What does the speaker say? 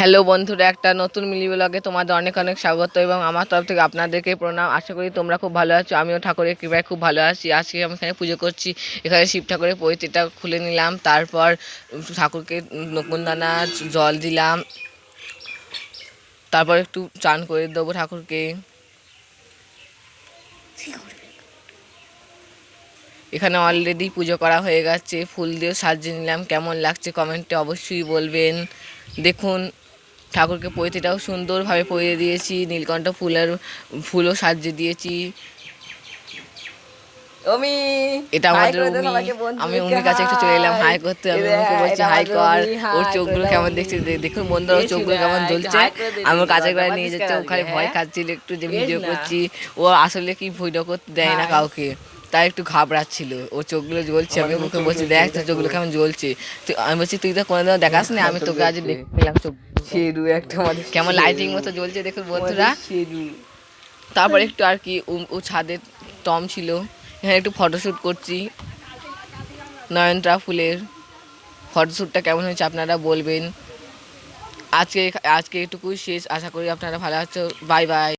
Hello বন্ধুরা, একটা নতুন মিলি ব্লগে তোমাদের অনেক অনেক স্বাগত এবং আমার তরফ থেকে আপনাদেরকে প্রণাম। আশা করি তোমরা খুব ভালো আছো, আমিও ঠাকুরের কৃপায় খুব ভালো আছি। আজকে আমি এখানে পুজো করছি, এখানে শিব ঠাকুরের পৈতিটা খুলে নিলাম, তারপর ঠাকুরকে নকুনদানা জল দিলাম, তারপর একটু চান করে দেবো ঠাকুরকে। এখানে অলরেডি পুজো করা হয়ে গেছে, ফুল দিয়ে সাজিয়ে নিলাম, কেমন লাগছে কমেন্টে অবশ্যই বলবেন। দেখুন ঠাকুরকে পৈতিটাও সুন্দরভাবে পরিয়ে দিয়েছি নীলকণ্ঠ ফুলের ফুলও সাজিয়ে দিয়েছি। অমি এটা আমাদের আমি উমির কাছে একটু চলে এলাম। হাই করতে আমি উমিকে বলছি হাই কর। ওর চোখগুলো কেমন দেখছে? দেখুন বন্ধুরা ওর চোখগুলো কেমন জ্বলছে। আমার কাছে করে নিয়ে যাচ্ছে ওখানে ভয় খাচ্ছিল একটু যে ভিডিও করছি। ও আসলে কি ভিডিও করতে দেয় না কাউকে। তাই একটু ঘাবড়াচ্ছিল। ও চোখগুলো জ্বলছে আমি মুখে বলছি দেখ তোর চোখগুলো কেমন জ্বলছে। তুই আমি বলছি তুই তো কোনোদিনও দেখাস না আমি তোকে আজ দেখলাম চোখ শেরু একটা আমাদের কেমন লাইটিং মতো জ্বলছে দেখুন বন্ধুরা। শেরু। তারপর একটু আর কি ও- ছাদে টম ছিল। এখানে একটু ফটোশ্যুট করছি। নয়নতারা ফুলের ফটোশ্যুটটা কেমন হয়েছে আপনারা বলবেন। আজকে আজকে এটুকুই শেষ। আশা করি আপনারা ভালো আছো। Bye bye.